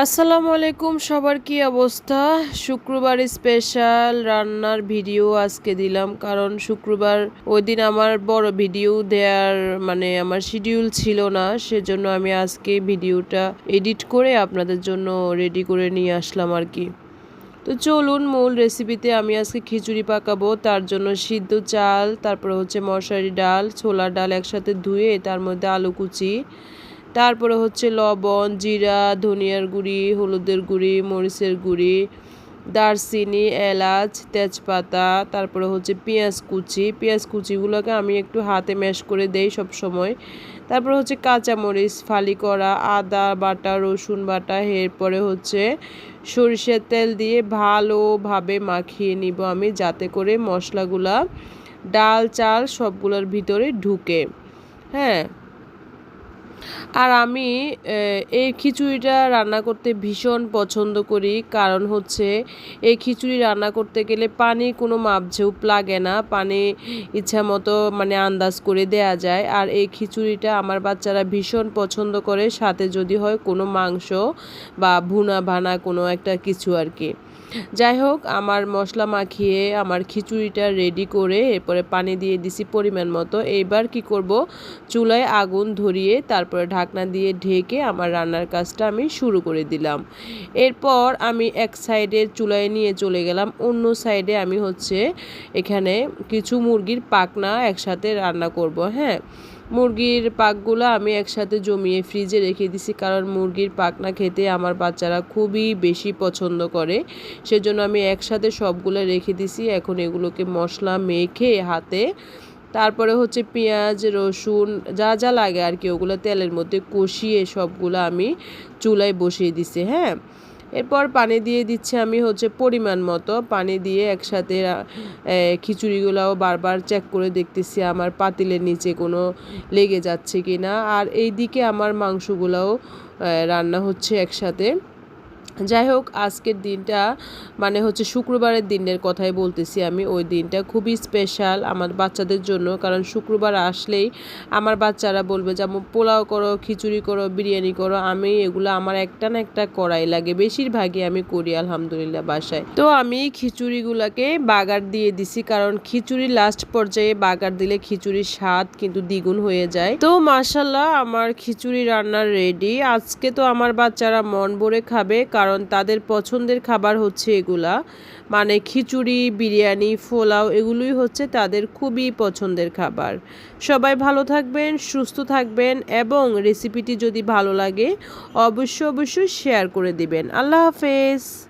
আসসালামু আলাইকুম, সবার কি অবস্থা? শুক্রবার স্পেশাল রান্নার ভিডিও আজকে দিলাম, কারণ শুক্রবার ওই দিন আমার বড় ভিডিও দেওয়ার মানে আমার শিডিউল ছিল না, সেজন্য আমি আজকে ভিডিওটা এডিট করে আপনাদের জন্য রেডি করে নিয়ে আসলাম আর কি। তো চলুন, মূল রেসিপিতে আমি আজকে খিচুড়ি পাকাবো, তার জন্য সিদ্ধ চাল, তারপরে হচ্ছে মশারি ডাল, ছোলার ডাল একসাথে ধুয়ে তার মধ্যে আলু কুচি তারপরে হচ্ছে লবণ, জিরা, ধনিয়ার গুঁড়ি, হলুদের গুঁড়ি, মরিচের গুঁড়ি, দারচিনি, এলাচ, তেজপাতা, তারপরে হচ্ছে পেঁয়াজ কুচি। পেঁয়াজ কুচিগুলোকে আমি একটু হাতে ম্যাশ করে দেই সব সময়। তারপরে হচ্ছে কাঁচামরিচ, ফালি করা, আদা বাটা, রসুন বাটা, এরপরে হচ্ছে সরিষার তেল দিয়ে ভালোভাবে মাখিয়ে নিব আমি যাতে করে মশলাগুলা, ডাল, চাল সবগুলোর ভিতরে ঢুকে। হ্যাঁ আর আমি এই খিচুড়িটা রান্না করতে ভীষণ পছন্দ করি। কারণ হচ্ছে, এই খিচুড়ি রান্না করতে গেলে পানি কোনো মাপঝেউপ লাগে না। পানি ইচ্ছা মতো মানে আন্দাজ করে দেয়া যায়। আর এই খিচুড়িটা আমার বাচ্চারা ভীষণ পছন্দ করে। সাথে যদি হয় কোনো মাংস বা ভুনা ভানা কোনো একটা কিছু আর কি। যাই হোক, আমার মশলা মাখিয়ে আমার খিচুড়িটা রেডি করে এরপরে পানি দিয়ে দিছি পরিমাণ মতো। এইবার কি করব? চুলায় আগুন ধরিয়ে তারপরে ঢাকনা দিয়ে ঢেকে আমার রান্নার কাজটা আমি শুরু করে দিলাম। এরপর আমি এক সাইডে চুলায় নিয়ে চলে গেলাম, অন্য সাইডে আমি হচ্ছে এখানে কিছু মুরগির পাকনা একসাথে রান্না করব হ্যাঁ? মুরগির পাকগুলো আমি একসাথে জমিয়ে ফ্রিজে রেখে দিছি কারণ মুরগির পাক না খেতে আমার বাচ্চারা খুবই বেশি পছন্দ করে। সেজন্য আমি একসাথে সবগুলো রেখে দিছি। এখন এগুলোকে মশলা মেখে হাতে, তারপরে হচ্ছে পেঁয়াজ, রসুন, যা যা লাগে আর কি, ওগুলো তেলের মধ্যে কষিয়ে সবগুলো আমি চুলায় বসিয়ে দিছি হ্যাঁ? এরপর পানি দিয়ে দিচ্ছি আমি হচ্ছে পরিমাণ মতো। পানি দিয়ে একসাথে খিচুড়িগুলাও বারবার চেক করে দেখতেছি আমার পাতিলের নিচে কোনো লেগে যাচ্ছে কি না আর এই দিকে আমার মাংসগুলাও রান্না হচ্ছে একসাথে। যাই হোক, আজকের দিনটা মানে হচ্ছে শুক্রবারের দিনের কথাই বলতেছি আমি। ওই দিনটা খুবই স্পেশাল আমার বাচ্চাদের জন্য, কারণ শুক্রবার আসলেই আমার বাচ্চারা বলবে যেমন পোলাও করো, খিচুড়ি করো, বিরিয়ানি করো। আমি এগুলো আমার একটা না একটা করাই লাগে, বেশিরভাগই আমি করি আলহামদুলিল্লাহ বাসায়। তো আমি খিচুড়িগুলোকে বাগার দিয়ে দিছি, কারণ খিচুড়ি লাস্ট পর্যায়ে বাগার দিলে খিচুড়ির স্বাদ কিন্তু দ্বিগুণ হয়ে যায়। তো মাসাল্লাহ আমার খিচুড়ি রান্নার রেডি আজকে তো আমার বাচ্চারা মন ভরে খাবে কারণ তাদের পছন্দের খাবার হচ্ছে এগুলা। মানে খিচুড়ি, বিরিয়ানি ফোলাও এগুলোই হচ্ছে তাদের খুবই পছন্দের খাবার। সবাই ভালো থাকবেন, সুস্থ থাকবেন এবং রেসিপিটি যদি ভালো লাগে অবশ্য অবশ্যই শেয়ার করে দিবেন। আল্লাহ হাফেজ।